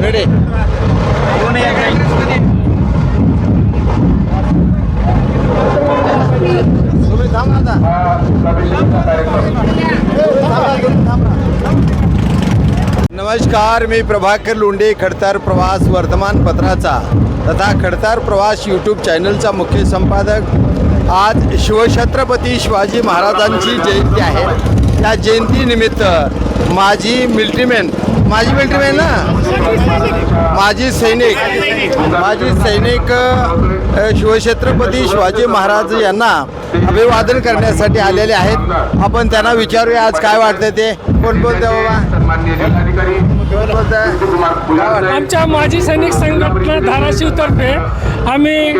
Ready तुम्ही थांबा नमस्कार मी प्रभाकर लोंढे खडतार प्रवास वर्तमानपत्राचा तथा खडतार प्रवास यूट्यूब चॅनलचा मुख्य संपादक. आज शिवछत्रपती शिवाजी महाराजांची जयंती आहे. त्या जयंतीनिमित्त माझी मिल्ट्रीमॅन माझी मिल्ट्रीमॅन ना? माझी सैनिक. माझी सैनिक शिवछत्रपती शिवाजी महाराज यांना अभिवादन करण्यासाठी आलेले आहेत. आपण त्यांना विचारूया आज काय वाटतं ते. कोण बोलतंय बाबा? आमच्या माजी सैनिक संघटना धाराशिवतर्फे आम्ही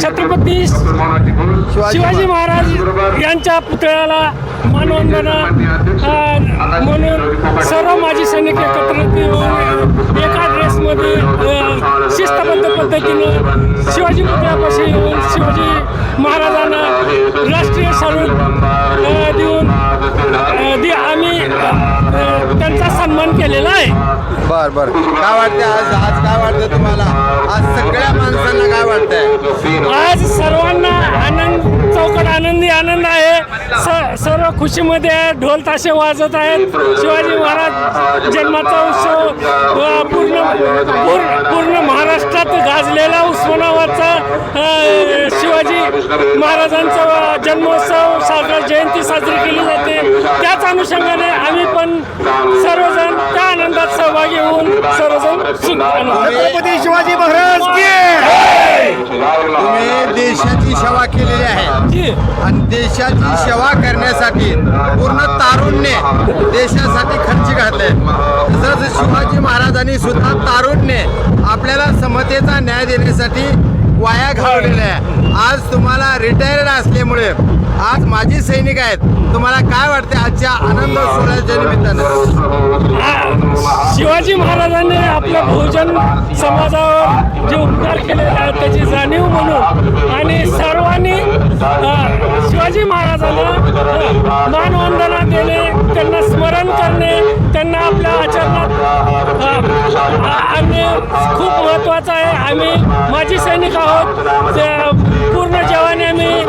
छत्रपती शिवाजी महाराज यांच्या पुतळ्याला मानवंदना म्हणून सर्व माजी सैनिक एकत्रित येऊन एका ड्रेसमध्ये शिस्तबद्ध पद्धतीनं शिवाजी पुतळ्यापाशी येऊन शिवाजी महाराजांना राष्ट्रीय सल्यूट देऊन दे आम्ही त्यांचा सन्मान केलेला आहे. बर बर. काय वाटतं आज? आज काय वाटतं तुम्हाला? आज सगळ्या माणसांना काय वाटतंय? आज सर्वांना आनंद खुशीमध्ये ढोल ताशे वाजत आहेत. शिवाजी महाराज जन्माचा उत्सव पूर्ण पूर्ण पूर्ण महाराष्ट्रात गाजलेला उस्मानाबादचा शिवाजी महाराजांचा जन्मोत्सव साजरा जयंती साजरी केली जाते. त्याच अनुषंगाने आम्ही पण सर्वजण त्या आनंदात सहभागी होऊन सर्वजण छत्रपती शिवाजी महाराज तुम्ही देशाची सेवा केलेली आहे. आणि देशाची सेवा करण्यासाठी पूर्ण तारुण्य देशासाठी खर्च घातले तसंच शिवाजी महाराजांनी सुद्धा तारुण्य आपल्याला समतेचा न्याय देण्यासाठी वाया घालवलेल्या आहे. आज तुम्हाला रिटायर्ड असल्यामुळे आज माजी सैनिक आहेत. तुम्हाला काय वाटते आजच्या आनंद सोहळ्याच्या निमित्तानं? शिवाजी महाराजांनी आपल्या बहुजन समाजावर जे उपकार केलेले आहेत त्याची जाणीव म्हणून आणि सर्वांनी शिवाजी महाराजांना मानवंदना देणे त्यांना स्मरण करणे त्यांना आपल्या आचरणात आणणे खूप महत्त्वाचं आहे. आम्ही माजी सैनिक आहोत. ते पूर्ण जवानी आम्ही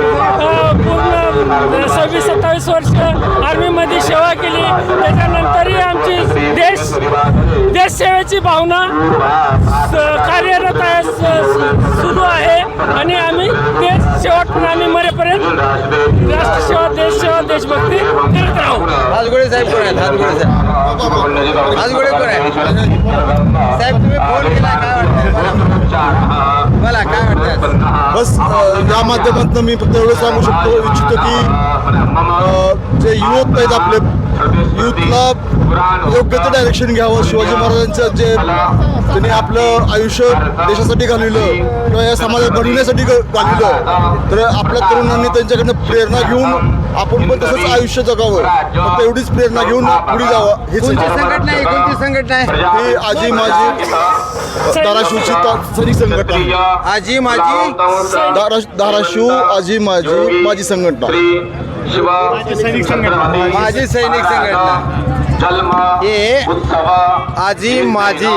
पूर्ण सव्वीस सत्तावीस वर्ष आर्मीमध्ये सेवा केली. त्याच्यानंतरही आमची देश देशसेवेची भावना कार्यरत आहे सुरू आहे. आणि आम्ही देश शेवट आम्ही मरेपर्यंत राष्ट्रसेवा देशसेवा देशभक्ती करत राहू. हातगुडे साहेब कोण आहेत? हातगुडे साहेब. हातगुडे कोण आहे साहेब तुम्ही फोन केला काय वाटतं? मला काय वाटतं बस या माध्यमातून मी फक्त एवढं सांगू शकतो इच्छितो की जे युवक आहेत आपले युथला योग्य ते डायरेक्शन घ्यावं. शिवाजी महाराजांचं जे त्यांनी आपलं आयुष्य देशासाठी घालविलं किंवा या समाजात घडविण्यासाठी घ- घालविलं तर आपल्या तरुणांनी त्यांच्याकडनं प्रेरणा घेऊन आपण पण तसंच आयुष्य जगावं. फक्त एवढीच प्रेरणा घेऊन पुढे जावं. हीच कोणती संघटना आहे कोणती संघटना आहे ही आजी माझी धाराशिवची सैनिक संघटना. आजी माझी धारा धाराशिव आजी माझी माझी संघटना माझी सैनिक संघटना हे आजी माझी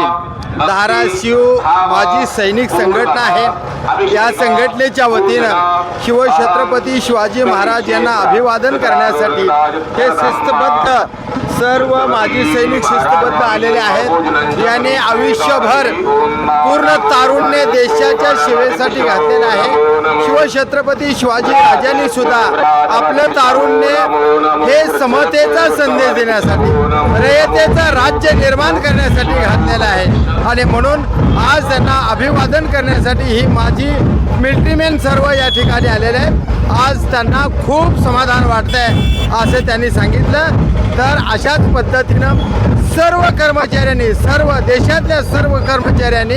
धाराशिव माझी सैनिक संघटना आहे. या संघटनेच्या वतीनं शिवछत्रपती शिवाजी महाराज यांना अभिवादन करण्यासाठी हे शिस्तबद्ध सर्व माजी सैनिक शिस्तबद्ध आलेले आहेत. याने आयुष्यभर पूर्ण तारुण्य देशाच्या सेवेसाठी घातलेलं आहे. शिवछत्रपती शिवाजी राजांनी सुद्धा आपलं तारुण्य हे समतेचा संदेश देण्यासाठी रयतेचं राज्य निर्माण करण्यासाठी घातलेलं आहे. आणि म्हणून आज त्यांना अभिवादन करण्यासाठी ही माझी मिल्ट्रीमॅन सर्व या ठिकाणी आलेले आहेत. आज त्यांना खूप समाधान वाटतंय असं त्यांनी सांगितलं. तर अशा अशाच पद्धतीनं सर्व कर्मचाऱ्यांनी सर्व देशातल्या सर्व कर्मचाऱ्यांनी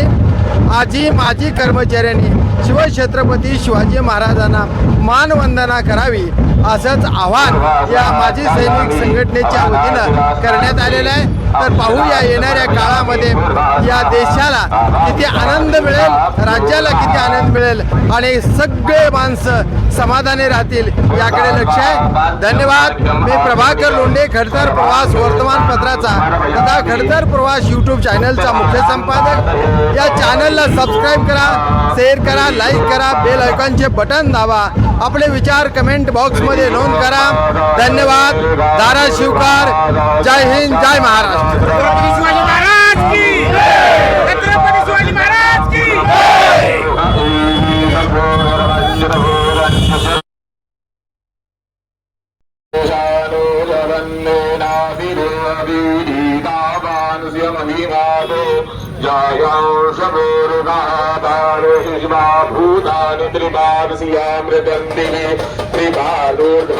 आजी माजी कर्मचाऱ्यांनी शिवछत्रपती शिवाजी महाराजांना मानवंदना करावी असंच आव्हान या माजी सैनिक संघटनेच्या वतीनं करण्यात आलेलं आहे. तर पाहूया येणाऱ्या काळामध्ये या देशाला किती आनंद मिळेल राज्याला किती आनंद मिळेल आणि सगळे माणसं समाधानी राहतील याकडे लक्ष आहे. धन्यवाद. मी प्रभाकर लोंढे खडतर प्रवास वर्तमानपत्राचा तथा खडतर प्रवास यूट्यूब चॅनलचा मुख्य संपादक. या चॅनलला सबस्क्राईब करा शेअर करा लाईक करा बेल आयकॉनचे बटन दाबा. आपले विचार कमेंट बॉक्समध्ये नोंद करा. धन्यवाद. दारा शिवकार. जय हिंद जय महाराष्ट्र. छत्रपती शिवाजी महाराज की छत्रपती शिवाजी महाराज की भूतानि त्रिपादसियामृतन्ति त्रिपादोर्ध्व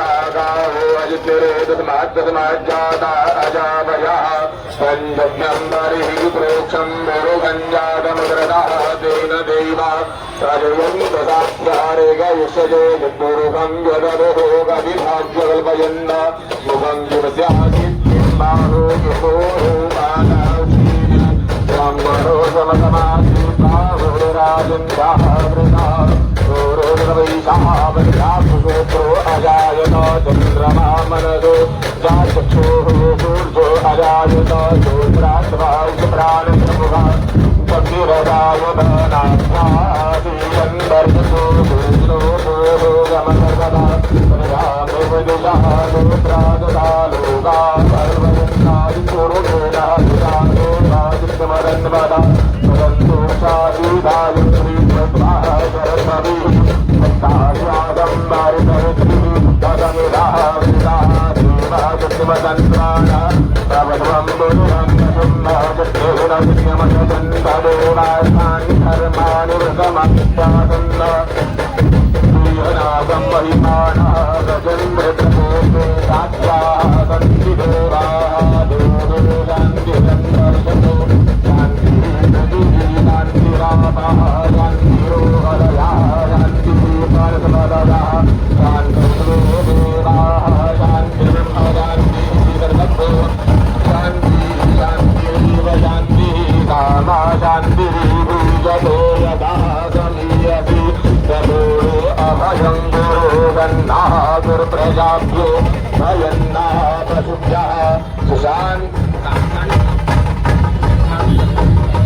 अजितिरे तस्मात् तस्मात् जाता अजावयः पञ्चम्बरिः प्रोक्षं गुरुगञ्जातमुद्रतः तेन देवा रजयन्तसाध्यारे गयुषजे जगदो गविभाग्यकल्पयन् मुखं जुरस्यासिद्धिं बाहो समसमाधि बाहो राजन्याः वृथा गौरवैषावृथापुषोत्रो अजायत चन्द्रमा मनसो जाचक्षुः सूर्यो अजायत चोत्रात्माशुप्राणप्रमुखः पक्षिरदाय धनाभ्यासीयन्दर्शो सूर्यो गमनर्गदा प्रजामेवदिशः लोत्राददा लोका सर्वयन्नादि कुरुणेन विराजो राजितमरन्वदा శ్రీమతంత్రాణ జగన్నాదుర్ప్రజాభ్యో భయన్నా ప్రసిద్ధ సుశాన్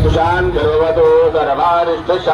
సుశాంతిర్వదో సర్వారిష్టశాంతిరస్తు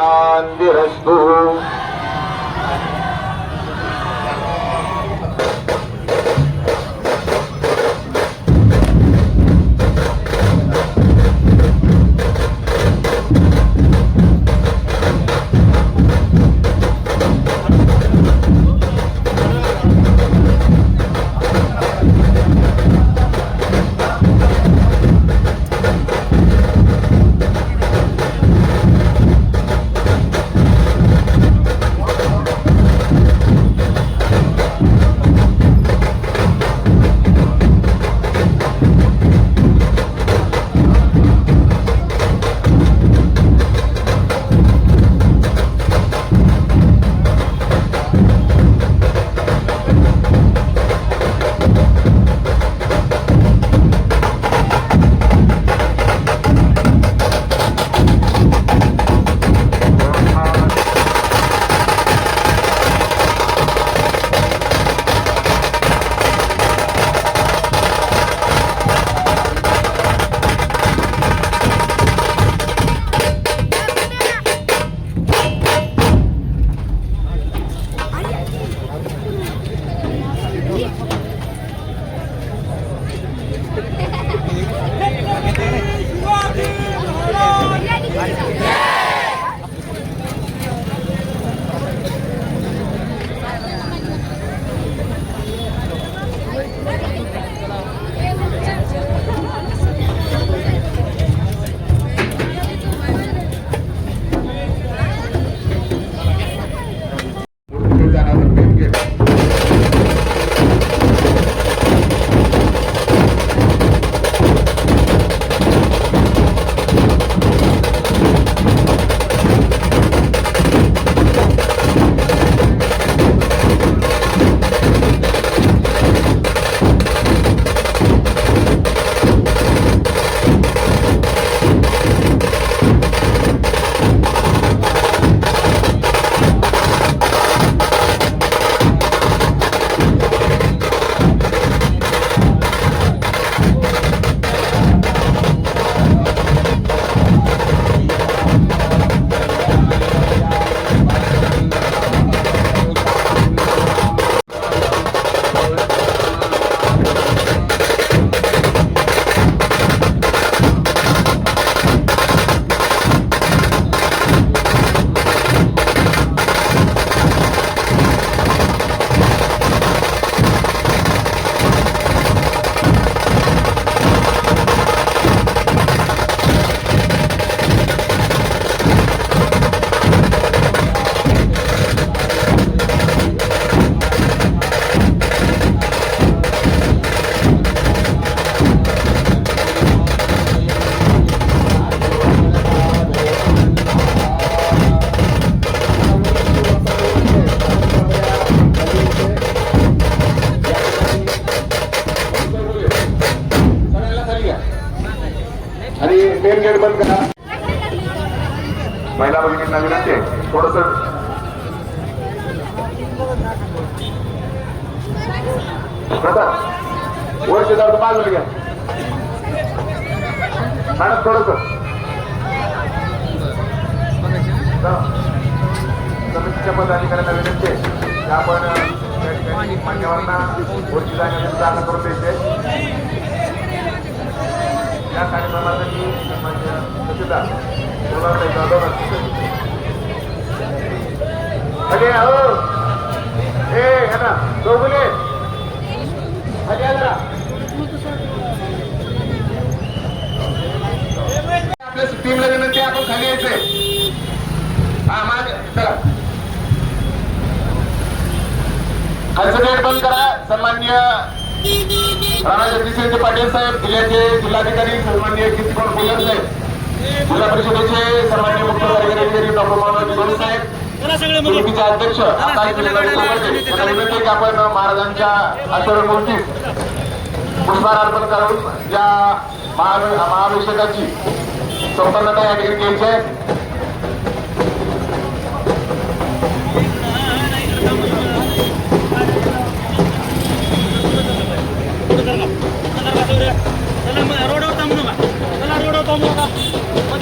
एक गेट बंद करा. महिला भगिनींना विनंती आहे थोडस वरचे जाऊ पाच मिनिट घ्या. मॅडम थोडस. समितीच्या पदाधिकाऱ्यांना विनंती आहे आपण या ठिकाणी मान्यवरांना वरची जाण्यासाठी जागा करून द्यायचे या कार्यक्रमासाठी सन्माननीय तहसीलदार मुलांना जाधव अरे हो. ए ना चौगुले अरे आपल्या टीमला विनंती आपण खाली यायचंय. हा माग चला. खालचं गेट बंद करा. सन्मान्य राणा जगदीशचे पाटील साहेब जिल्ह्याचे जिल्हाधिकारी सन्मान्य किसकोण फुलर साहेब जिल्हा परिषदेचे सन्मान्य मुख्य कार्यकारी अधिकारी डॉक्टर मोहम्मद गोरे साहेब समितीचे अध्यक्ष आकाश विनंती की आपण महाराजांच्या आचरण मूर्तीस पुष्पहार अर्पण करून या महा- महाअभिषेकाची संपन्नता या ठिकाणी घ्यायची आहे रोडवर थांबू नका चला रोडवर थांबू नका मध्ये वा जरा मध्ये वा मध्ये वा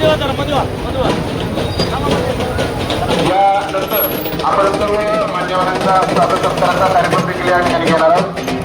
यानंतर आपण सर्व मान्यवरांचा स्वागत सत्काराचा कार्यक्रम देखील या ठिकाणी घेणार आहोत.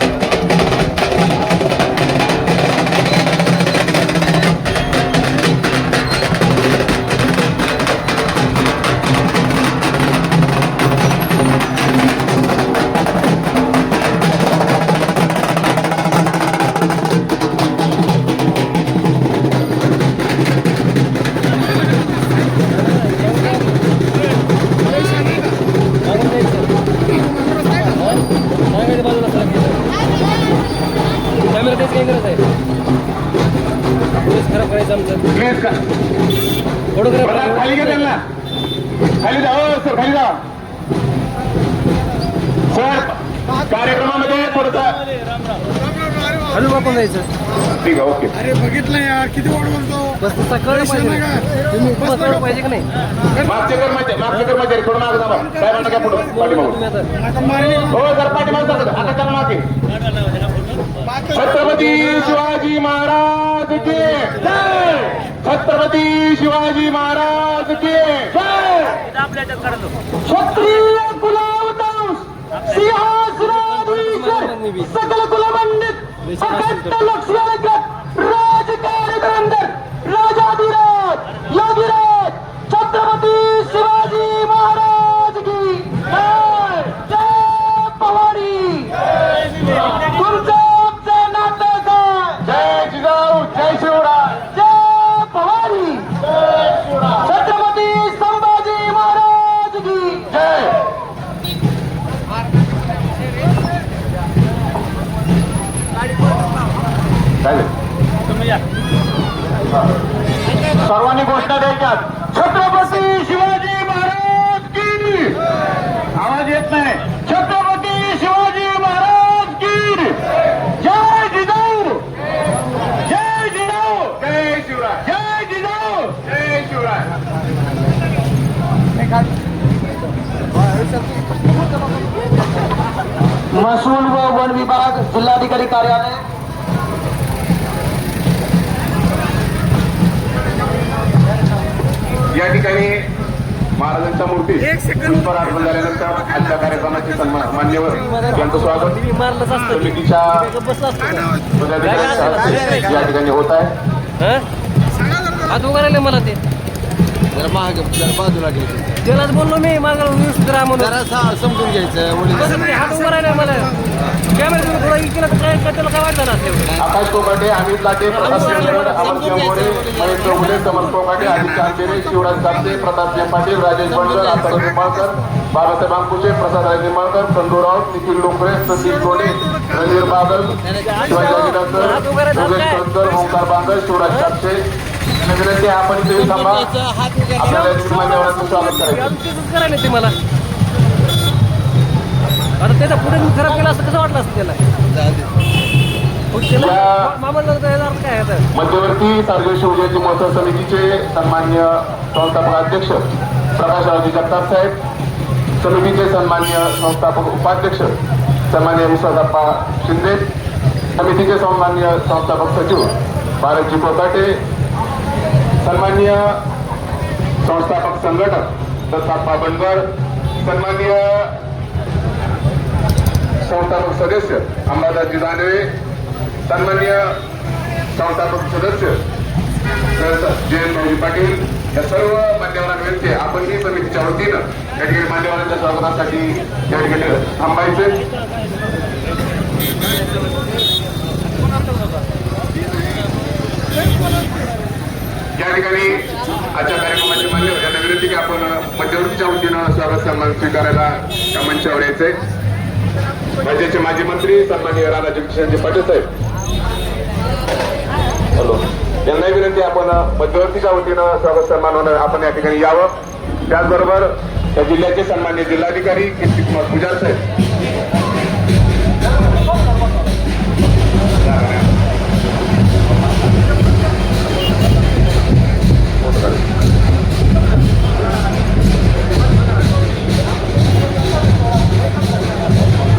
बघा, खाली घ्या त्यांना. खाली जा हो सर खाली जा. सर कार्यक्रमामध्ये थोडसा हॅलो बापा जायचं ठीक आहे ओके. अरे बघितलं यार किती वाढ बोलतो. बस सकाळी पाहिजे. का नाही? तुम्ही तुम्हाला कळलं पाहिजे का नाही? मागचे कर्मचारी मागचे कर्मचारी थोडं मागे जा काय म्हणता काय पुढं पाठीमागून. हो जर पाठीमागे जा आता चला मागे. छत्रपती शिवाजी महाराज के छत्रपती शिवाजी महाराज के क्षत्रिय कुलावतांश सर्वांनी घोषणा द्यायच्यात. छत्रपती शिवाजी महाराज की आवाज येत नाही. छत्रपती शिवाजी महाराज की जय जिजाऊ. जय जिजाऊ. जय शिवराय. जय जिजाऊ. जय शिवराय. महसूल व वन विभाग जिल्हाधिकारी कार्यालय या ठिकाणी महाराजांच्या मूर्ती पुष्पहार अर्पण झाल्यानंतर आजच्या कार्यक्रमाचे सन्मान मान्यवर यांचं स्वागत. समितीच्या? पदाधिकाऱ्यांच्या या ठिकाणी होत आहे हं? मला ते बाजूला त्यालाच बोललो मी मागायला व्यवस्थित राहा म्हणून. जरा सा- समजून घ्यायचं. कसं हात मला? कॅमेरा तुम्ही थोडा इकडे तर काय काय त्याला काय वाटलं असेल आकाश कोकाटे अमित लाटे प्रताप शेंगड अमरसिंह मोरे महेश चौगुले समर कोकाटे आदित्य आंबेरे शिवराज कापसे प्रताप सिंह पाटील राजेश बंडकर आताराव निंबाळकर बाबासाहेब अंकुशे प्रसाद राज निंबाळकर संधू राऊत निखिल डोंगरे सतीश टोले रणवीर बादल शिवाजी अजिनाथकर योगेश करकर ओंकार बांगर शिवराज कापसे यांना विनंती आपण थांबा. आपल्याला स्वागत करायचं. ते मला. आता त्याचा पुढे खराब केला असतं कसं वाटलं असतं त्याला? आता? मध्यवर्ती सार्वजनिक शिवजयंती महोत्सव समितीचे सन्मान्य संस्थापक अध्यक्ष प्रकाशरावजी जगताप साहेब समितीचे सन्मान्य संस्थापक उपाध्यक्ष सन्मान्य विश्वासप्पा शिंदे समितीचे सन्मान्य संस्थापक सचिव भारतजी कोकाटे सन्मान्य संस्थापक संघटक दत्ता बनकर सन्मान्य संस्थापक सदस्य अंबादासजी दानवे सन्मान्य संस्थापक सदस्य जयंत भाऊजी पाटील या सर्व मान्यवरांचे आपण ही समितीच्या वतीनं या ठिकाणी मान्यवरांच्या स्वागतासाठी या ठिकाणी थांबायचे या ठिकाणी आजच्या कार्यक्रमाचे मान्यवर यांना विनंती की आपण मध्यवर्तीच्या वतीनं स्वागत सन्मान स्वीकारायला त्या मंचावर यायचंय. राज्याचे माजी मंत्री सन्माननीय राणाजी किशनजी पाटील साहेब. हॅलो. यांनाही विनंती आपण मध्यवर्तीच्या वतीनं स्वागत सन्मान होणार. आपण या ठिकाणी यावं. त्याचबरोबर या जिल्ह्याचे सन्मान्य जिल्हाधिकारी कीर्तिकुमार पुजार साहेब.